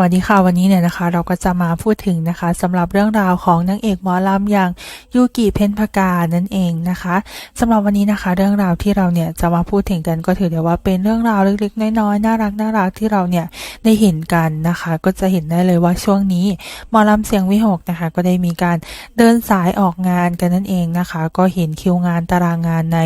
วัสดีค่ะวันนี้เนี่ยนะคะ เราก็จะมาพูดถึงนะคะสำหรับเรื่องราวของนางเอกหมอลำอย่างยูกิเพนพกานั่นเองนะคะสำหรับวันนี้นะคะ เรื่องราวที่เราเนี่ยจะมาพูดถึงกันก็ถือได้ว่าเป็นเรื่องราวเล็กๆน้อยๆน่ารักน่ารักที่เราเนี่ยได้เห็นกันนะคะ ก็จะเห็นได้เลยว่าช่วงนี้หมอลำเสียงวิหกนะคะ ก็ได้มีการเดินสายออกงานกันนั่นเองนะคะ ก็เห็นคิวงานตารางงานใน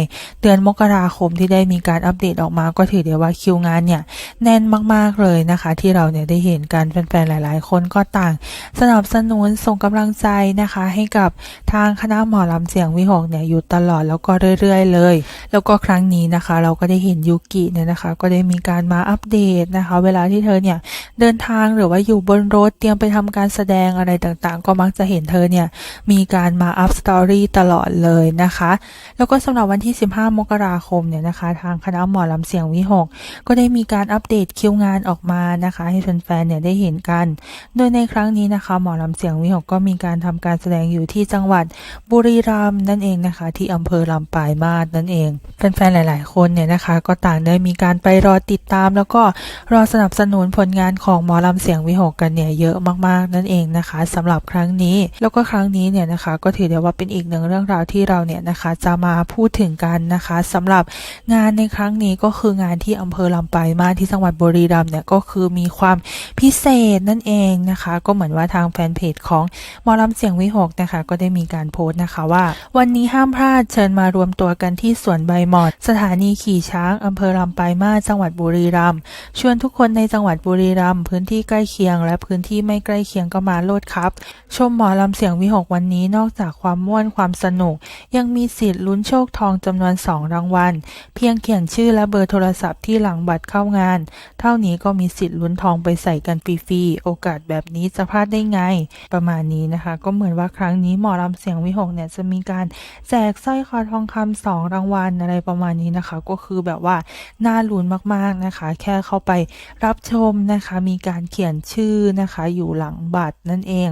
เดือนมกราคมที่ได้มีการอัปเดตออกมา ก็ถือได้ว่าคิวงานเนี่ยแน่นมากๆเลยนะคะ ที่เราเนี่ยได้เห็นกันแฟนๆหลาย ๆ คนก็ต่างสนับสนุนส่งกำลังใจนะคะ ให้กับทางคณะหมอลำเสียงวิหกเนี่ยอยู่ตลอดแล้วก็เรื่อย ๆ เลย แล้วก็ครั้งนี้นะคะ เราก็ได้เห็นยูกิเนี่ยนะคะ ก็ได้มีการมาอัปเดตนะคะ เวลาที่เธอเนี่ยเดินทางหรือว่าอยู่บนรถเตรียมไปทำการแสดงอะไรต่างๆ ก็มักจะเห็นเธอเนี่ยมีการมาอัพสตอรี่ตลอดเลยนะคะ แล้วก็สำหรับวันที่ 15 มกราคมเนี่ยนะคะ ทางคณะหมอลำเสียงวิหกก็ได้มีการอัปเดตคิวงานออกมานะคะ ให้แฟนๆเนี่ยได้เห็นกัน โดยในครั้งนี้นะคะ หมอลำเสียงวิหกก็มีการทำการแสดงอยู่ที่จังหวัดบุรีรัมย์นั่นเองนะคะ ที่อำเภอลำปายมาศนั่นเองแฟนๆหลาย ๆ คนเนี่ยนะคะ ก็ต่างได้มีการไปรอติดตาม แล้วก็รอสนับสนุนผลงานของหมอลำเสียงวิหกกันเนี่ยเยอะมากๆนั่นเองนะคะสำหรับครั้งนี้ แล้วก็ครั้งนี้เนี่ยนะคะ ก็ถือได้ว่าเป็นอีกหนึ่งเรื่องราวที่เราเนี่ยนะคะจะมาพูดถึงกันนะคะสำหรับงานในครั้งนี้ก็คืองานที่อำเภอลำปายมาศที่จังหวัดบุรีรัมย์เนี่ยก็คือมีความพิเศษนั่นเองนะคะ ก็เหมือนว่าทางแฟนเพจของมอลำเสียงวิหกนะคะ ก็ได้มีการโพสต์นะคะว่า วันนี้ห้ามพลาดเชิญมารวมตัวกันที่สวนใบหมอด สถานีขี่ช้างอำเภอลำปายมาจังหวัดบุรีรัมย์ชวนทุกคนในจังหวัดบุรีรัมย์พื้นที่ใกล้เคียง และพื้นที่ไม่ใกล้เคียงก็มาโลดครับ ชมหมอลำเสียงวิหกวันนี้นอกจากความม่วนความสนุก ยังมีสิทธิ์ลุ้นโชคทองจำนวน 2 รางวัล เพียงเขียนชื่อและเบอร์โทรศัพท์ที่หลังบัตรเข้างาน เท่านี้ก็มีสิทธิ์ลุ้นทองไปใส่กันฟรีๆ โอกาสแบบนี้จะพลาดได้ไง ประมาณนี้นะคะ ก็เหมือนว่าครั้งนี้หมอลำเสียงวิหกเนี่ยจะมีการแจกสร้อยคอทองคำสองรางวัลอะไรประมาณนี้นะคะ ก็คือแบบว่าน่าลุ้นมากๆนะคะ แค่เข้าไปรับชมนะคะ มีการเขียนชื่อนะคะ อยู่หลังบัตรนั่นเอง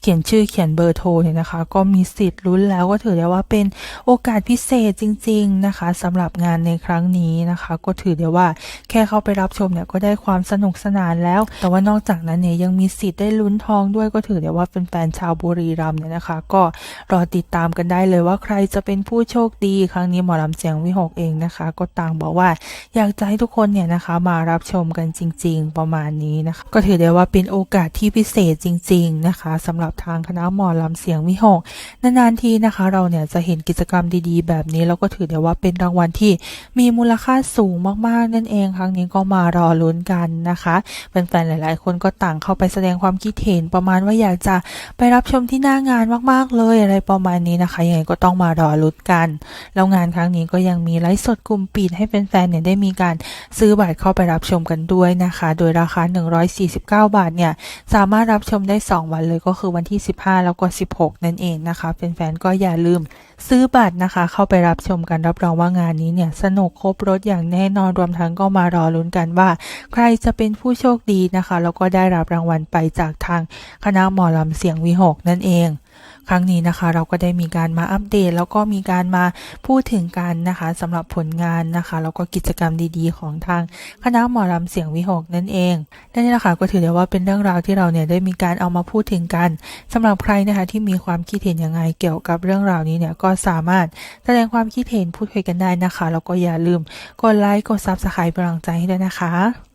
เขียนชื่อเขียนเบอร์โทรเนี่ยนะคะ ก็มีสิทธิ์ลุ้นแล้วก็ถือได้ว่าเป็นโอกาสพิเศษจริง ๆ นะคะสำหรับงานในครั้งนี้นะคะ ก็ถือได้ว่าแค่เข้าไปรับชมเนี่ยก็ได้ความสนุกสนานแล้ว แต่ว่านอกจากนั้นเนี่ยยังมีสิทธิ์ได้ลุ้นทองด้วยก็ถือได้ว่าเป็นแฟนชาวบุรีรัมย์เนี่ยนะคะ ก็รอติดตามกันได้เลยว่าใครจะเป็นผู้โชคดีครั้งนี้หมอลำเสียงวิหกเองนะคะ ก็ต่างบอกว่าอยากจะให้ทุกคนเนี่ยนะคะมารับชมกันจริง ๆ ประมาณนี้นะคะ ก็ถือได้ว่าเป็นโอกาสที่พิเศษจริง ๆ นะคะสำหรับทางคณะหมอลำเสียงวิหกนานๆทีนะคะ เราเนี่ยจะเห็นกิจกรรมดีๆ แบบนี้แล้วก็ถือได้ว่าเป็นรางวัลที่มีมูลค่าสูงมากๆนั่นเอง ครั้งนี้ก็มารอลุ้นกันนะคะแฟนๆหลาย ๆ คนก็ต่างเข้าไปแสดงความคิดเห็นประมาณว่าอยากจะไปรับชมที่หน้างานมากๆเลยอะไรประมาณนี้นะคะยังไงก็ต้องมารอลุ้นกัน แล้วงานครั้งนี้ก็ยังมีไลฟ์สดกลุ่มปิดให้แฟนๆเนี่ยได้มีการซื้อบัตรเข้าไปรับชมกันด้วยนะคะ โดยราคา 149 บาทเนี่ยสามารถรับชมได้ 2 วันเลยก็็คือวันที่ 15 แล้วก็ 16 นั่นเองนะคะแฟนๆก็อย่าลืมซื้อบัตรนะคะ เข้าไปรับชมกันรับรองว่างานนี้เนี่ยสนุกครบรถอย่างแน่นอนรวมทั้งก็มารอลุ้นกันว่า ใครจะเป็นผู้โชคดีนะคะ แล้วก็ได้รับรางวัลไปจากทางคณะหมอลำเสียงวิหกนั่นเอง ครั้งนี้นะคะเราก็ได้มีการมาอัปเดต แล้วก็มีการมาพูดถึงกันนะคะสำหรับผลงานนะคะแล้วก็กิจกรรมดีๆ ของทางคณะหมอลำเสียงวิหกนั่นเองนี่แหละค่ะก็ถือได้ว่าเป็นเรื่องราวที่เราเนี่ยได้มีการเอามาพูดถึงกันสำหรับใครนะคะที่มีความคิดเห็นยังไงเกี่ยวกับเรื่องราวนี้เนี่ยก็สามารถแสดงความคิดเห็นพูดคุยกันได้นะคะแล้วก็อย่าลืมกดไลค์กดซับสไครป์เป็นกำลังใจให้ด้วยนะคะ